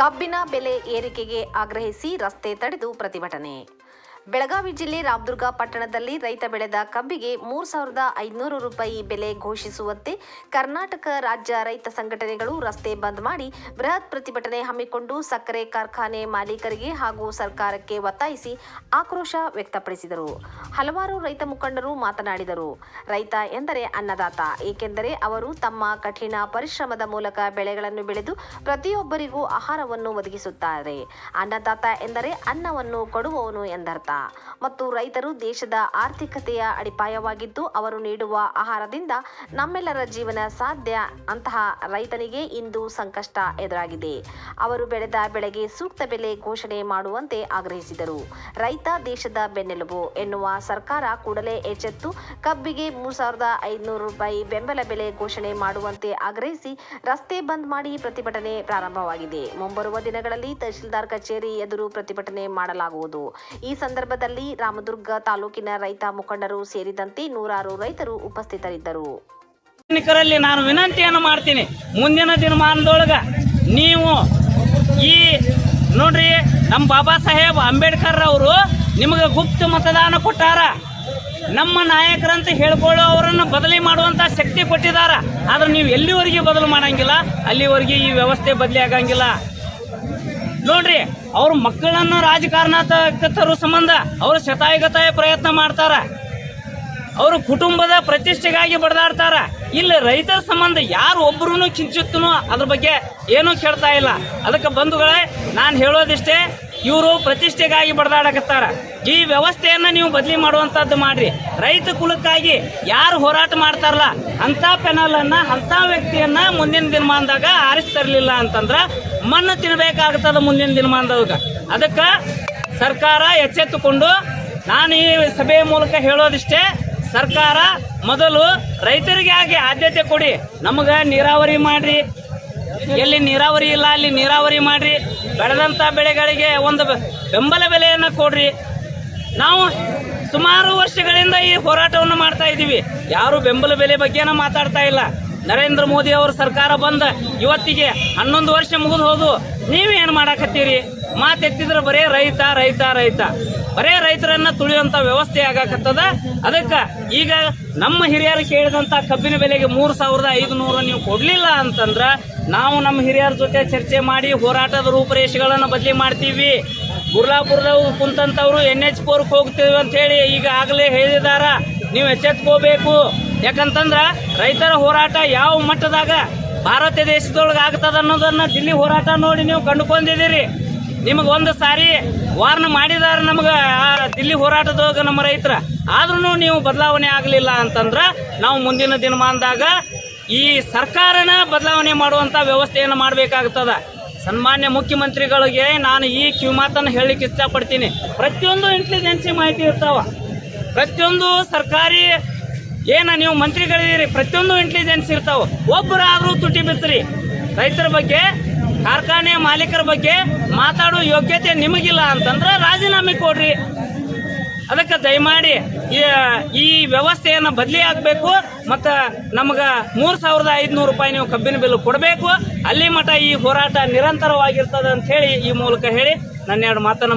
ಕಬ್ಬಿನ ಬೆಲೆ ಏರಿಕೆಗೆ ಆಗ್ರಹಿಸಿ ರಸ್ತೆ ತಡೆದು ಪ್ರತಿಭಟನೆ. ಬೆಳಗಾವಿ ಜಿಲ್ಲೆ ರಾಮದುರ್ಗ ಪಟ್ಟಣದಲ್ಲಿ ರೈತ ಬೆಳೆದ ಕಬ್ಬಿಗೆ ಮೂರು ಸಾವಿರದ ಐದುನೂರು ರೂಪಾಯಿ ಬೆಲೆ ಘೋಷಿಸುವಂತೆ ಕರ್ನಾಟಕ ರಾಜ್ಯ ರೈತ ಸಂಘಟನೆಗಳು ರಸ್ತೆ ಬಂದ್ ಮಾಡಿ ಬೃಹತ್ ಪ್ರತಿಭಟನೆ ಹಮ್ಮಿಕೊಂಡು ಸಕ್ಕರೆ ಕಾರ್ಖಾನೆ ಮಾಲೀಕರಿಗೆ ಹಾಗೂ ಸರ್ಕಾರಕ್ಕೆ ಒತ್ತಾಯಿಸಿ ಆಕ್ರೋಶ ವ್ಯಕ್ತಪಡಿಸಿದರು. ಹಲವಾರು ರೈತ ಮುಖಂಡರು ಮಾತನಾಡಿದರು. ರೈತ ಎಂದರೆ ಅನ್ನದಾತ, ಏಕೆಂದರೆ ಅವರು ತಮ್ಮ ಕಠಿಣ ಪರಿಶ್ರಮದ ಮೂಲಕ ಬೆಳೆಗಳನ್ನು ಬೆಳೆದು ಪ್ರತಿಯೊಬ್ಬರಿಗೂ ಆಹಾರವನ್ನು ಒದಗಿಸುತ್ತಾರೆ. ಅನ್ನದಾತ ಎಂದರೆ ಅನ್ನವನ್ನು ಕೊಡುವವನು ಎಂದರ್ಥ. ಮತ್ತು ರೈತರು ದೇಶದ ಆರ್ಥಿಕತೆಯ ಅಡಿಪಾಯವಾಗಿದ್ದು, ಅವರು ನೀಡುವ ಆಹಾರದಿಂದ ನಮ್ಮೆಲ್ಲರ ಜೀವನ ಸಾಧ್ಯ ಅಂತಹ ರೈತನಿಗೆ ಇಂದು ಸಂಕಷ್ಟ ಎದುರಾಗಿದೆ. ಅವರು ಬೆಳೆದ ಬೆಳೆಗೆ ಸೂಕ್ತ ಬೆಲೆ ಘೋಷಣೆ ಮಾಡುವಂತೆ ಆಗ್ರಹಿಸಿದರು. ರೈತ ದೇಶದ ಬೆನ್ನೆಲುಬು ಎನ್ನುವ ಸರ್ಕಾರ ಕೂಡಲೇ ಎಚ್ಚೆತ್ತು, ಕಬ್ಬಿಗೆ ಮೂರು ಸಾವಿರದ ಐದುನೂರು ರೂಪಾಯಿ ಬೆಂಬಲ ಬೆಲೆ ಘೋಷಣೆ ಮಾಡುವಂತೆ ಆಗ್ರಹಿಸಿ ರಸ್ತೆ ಬಂದ್ ಮಾಡಿ ಪ್ರತಿಭಟನೆ ಪ್ರಾರಂಭವಾಗಿದೆ. ಮುಂಬರುವ ದಿನಗಳಲ್ಲಿ ತಹಶೀಲ್ದಾರ್ ಕಚೇರಿ ಎದುರು ಪ್ರತಿಭಟನೆ ಮಾಡಲಾಗುವುದು. ಈ ಸಂದರ್ಭದಲ್ಲಿ ರಾಮದುರ್ಗ ತಾಲೂಕಿನ ರೈತ ಮುಖಂಡರು ಸೇರಿದಂತೆ ನೂರಾರು ರೈತರು ಉಪಸ್ಥಿತರಿದ್ದರು. ನಾನು ವಿನಂತಿಯನ್ನು ಮಾಡ್ತೀನಿ, ಮುಂದಿನ ದಿನಮಾನದೊಳಗ ನೀವು ಈ ನೋಡ್ರಿ, ನಮ್ಮ ಬಾಬಾ ಸಾಹೇಬ್ ಅಂಬೇಡ್ಕರ್ ಅವರು ನಿಮಗೆ ಗುಪ್ತ ಮತದಾನ ಕೊಟ್ಟಾರ. ನಮ್ಮ ನಾಯಕರಂತ ಹೇಳ್ಕೊಳ್ಳೋ ಅವರನ್ನು ಬದಲಿ ಮಾಡುವಂತ ಶಕ್ತಿ ಕೊಟ್ಟಿದಾರ. ಆದ್ರೆ ನೀವು ಎಲ್ಲಿವರೆಗೆ ಬದಲು ಮಾಡಂಗಿಲ್ಲ, ಅಲ್ಲಿವರೆಗೆ ಈ ವ್ಯವಸ್ಥೆ ಬದಲಿ ಆಗಂಗಿಲ್ಲ ನೋಡ್ರಿ, ಅವ್ರ ಮಕ್ಕಳನ್ನ ರಾಜಕಾರಣ ತರೋ ಸಂಬಂಧ, ಅವರು ಶತಾಯಗತಾಯ ಪ್ರಯತ್ನ ಮಾಡ್ತಾರ. ಅವರು ಕುಟುಂಬದ ಪ್ರತಿಷ್ಠೆಗಾಗಿ ಬಡದಾಡ್ತಾರ. ಇಲ್ಲಿ ರೈತರ ಸಂಬಂಧ ಯಾರು ಒಬ್ಬರೂ ಕಿಂಚಿತ್ತೂ ಅದ್ರ ಬಗ್ಗೆ ಏನೂ ಕೇಳ್ತಾ ಇಲ್ಲ. ಅದಕ್ಕೆ ಬಂಧುಗಳೇ, ನಾನು ಹೇಳೋದಿಷ್ಟೇ ಇವರು ಪ್ರತಿಷ್ಠೆಗಾಗಿ ಬಡದಾಡಕತ್ತಾರ. ಈ ವ್ಯವಸ್ಥೆಯನ್ನ ನೀವು ಬದಲಿ ಮಾಡುವಂತದ್ದು ಮಾಡ್ರಿ. ರೈತ ಕುಲಕ್ಕಾಗಿ ಯಾರು ಹೋರಾಟ ಮಾಡ್ತಾರಲ್ಲ ಅಂತ ಪೆನಲ್ ಅನ್ನ ಅಂತ ವ್ಯಕ್ತಿಯನ್ನ ಮುಂದಿನ ದಿನಮಾನದಾಗ ಆರಿಸ್ತಿರ್ಲಿಲ್ಲ ಅಂತಂದ್ರ ಮಣ್ಣು ತಿನ್ಬೇಕಾಗ್ತದ ಮುಂದಿನ ದಿನಮಾನದಾಗ ಅದಕ್ಕೆ ಸರ್ಕಾರ ಎಚ್ಚೆತ್ತುಕೊಂಡು, ನಾನು ಈ ಸಭೆಯ ಮೂಲಕ ಹೇಳೋದಿಷ್ಟೇ, ಸರ್ಕಾರ ಮೊದಲು ರೈತರಿಗಾಗಿ ಆದ್ಯತೆ ಕೊಡಿ, ನಮಗ ನೀರಾವರಿ ಮಾಡ್ರಿ. ಎಲ್ಲಿ ನೀರಾವರಿ ಇಲ್ಲ, ಅಲ್ಲಿ ನೀರಾವರಿ ಮಾಡ್ರಿ. ಬೆಳೆದಂತ ಬೆಳೆಗಳಿಗೆ ಒಂದು ಬೆಂಬಲ ಬೆಲೆಯನ್ನು ಕೊಡ್ರಿ. ನಾವು ಸುಮಾರು ವರ್ಷಗಳಿಂದ ಈ ಹೋರಾಟವನ್ನು ಮಾಡ್ತಾ ಇದ್ದೀವಿ. ಯಾರು ಬೆಂಬಲ ಬೆಲೆ ಬಗ್ಗೆನೂ ಮಾತಾಡ್ತಾ ಇಲ್ಲ. ನರೇಂದ್ರ ಮೋದಿ ಅವರ ಸರ್ಕಾರ ಬಂದ ಇವತ್ತಿಗೆ ಹನ್ನೊಂದು ವರ್ಷ ಮುಗಿದು ಹೋದು, ನೀವೇನು ಮಾಡಾಕತ್ತೀರಿ? ಮಾತೆತ್ತಿದ್ರೆ ಬರೀ ರೈತ ರೈತ ರೈತ. ಬರೇ ರೈತರನ್ನ ತುಳಿಯುವಂತ ವ್ಯವಸ್ಥೆ ಆಗಾಕತ್ತದ. ಅದಕ್ಕೆ ಈಗ ನಮ್ಮ ಹಿರಿಯರು ಕೇಳಿದಂತ ಕಬ್ಬಿನ ಬೆಲೆಗೆ ಮೂರ್ ಸಾವಿರದ ಐದು ನೂರು ನೀವು ಕೊಡ್ಲಿಲ್ಲ ಅಂತಂದ್ರ ನಾವು ನಮ್ಮ ಹಿರಿಯರ ಜೊತೆ ಚರ್ಚೆ ಮಾಡಿ ಹೋರಾಟದ ರೂಪರೇಷೆಗಳನ್ನ ಬದಲಿ ಮಾಡ್ತೀವಿ. ಗುರ್ಲಾಪುರದವ್ರು ಕುಂತಂತವ್ರು ಎನ್ ಎಚ್ ಫೋರ್ಕ್ ಹೋಗ್ತೀವಿ ಅಂತ ಹೇಳಿ ಈಗ ಆಗಲೇ ಹೇಳಿದಾರ. ನೀವು ಎಚ್ಚೆತ್ಕೋಬೇಕು. ಯಾಕಂತಂದ್ರ ರೈತರ ಹೋರಾಟ ಯಾವ ಮಟ್ಟದಾಗ ಭಾರತ ದೇಶದೊಳಗೆ ಆಗ್ತದ ಅನ್ನೋದನ್ನ ದಿಲ್ಲಿ ಹೋರಾಟ ನೋಡಿ ನೀವು ಕಂಡುಕೊಂಡಿದ್ದೀರಿ. ನಿಮಗೆ ಒಂದು ಸಾರಿ ವಾರ್ನ್ ಮಾಡಿದಾರ ನಮಗೆ ದಿಲ್ಲಿ ಹೋರಾಟದೊಳಗ ನಮ್ಮ ರೈತರ. ಆದ್ರೂ ನೀವು ಬದಲಾವಣೆ ಆಗಲಿಲ್ಲ ಅಂತಂದ್ರೆ ನಾವು ಮುಂದಿನ ದಿನಮಾನದಾಗ ಈ ಸರ್ಕಾರನ ಬದಲಾವಣೆ ಮಾಡುವಂತ ವ್ಯವಸ್ಥೆಯನ್ನು ಮಾಡಬೇಕಾಗ್ತದ. ಸನ್ಮಾನ್ಯ ಮುಖ್ಯಮಂತ್ರಿಗಳಿಗೆ ನಾನು ಈ ಕಿವಿಮಾತನ್ನು ಹೇಳಲಿಕ್ಕೆ ಇಷ್ಟಪಡ್ತೀನಿ. ಪ್ರತಿಯೊಂದು ಇಂಟೆಲಿಜೆನ್ಸಿ ಮಾಹಿತಿ ಇರ್ತಾವ. ಪ್ರತಿಯೊಂದು ಸರ್ಕಾರಿ ಏನ ನೀವು ಮಂತ್ರಿಗಳಿದ್ದೀರಿ, ಪ್ರತಿಯೊಂದು ಇಂಟೆಲಿಜೆನ್ಸ್ ಇರ್ತಾವ. ಒಬ್ಬರಾದರೂ ತುಟಿ ಬಿಸ್ರಿ. ರೈತರ ಬಗ್ಗೆ ಕಾರ್ಖಾನೆ ಮಾಲೀಕರ ಬಗ್ಗೆ ಮಾತಾಡೋ ಯೋಗ್ಯತೆ ನಿಮಗಿಲ್ಲ ಅಂತಂದ್ರೆ ರಾಜೀನಾಮೆ ಕೊಡ್ರಿ. ಅದಕ್ಕೆ ದಯಮಾಡಿ ಈ- ವ್ಯವಸ್ಥೆಯನ್ನು ಬದಲಿ ಆಗಬೇಕು ಮತ್ತು ನಮಗೆ ಮೂರು ಸಾವಿರದ ಐದುನೂರು ರೂಪಾಯಿ ನೀವು ಕಬ್ಬಿನ ಬಿಲ್ ಕೊಡಬೇಕು. ಅಲ್ಲಿ ಮಠ ಈ ಹೋರಾಟ ನಿರಂತರವಾಗಿರ್ತದೆ ಅಂತ ಹೇಳಿ ಈ ಮೂಲಕ ಹೇಳಿ ನನ್ನ ಎರಡು ಮಾತನ್ನು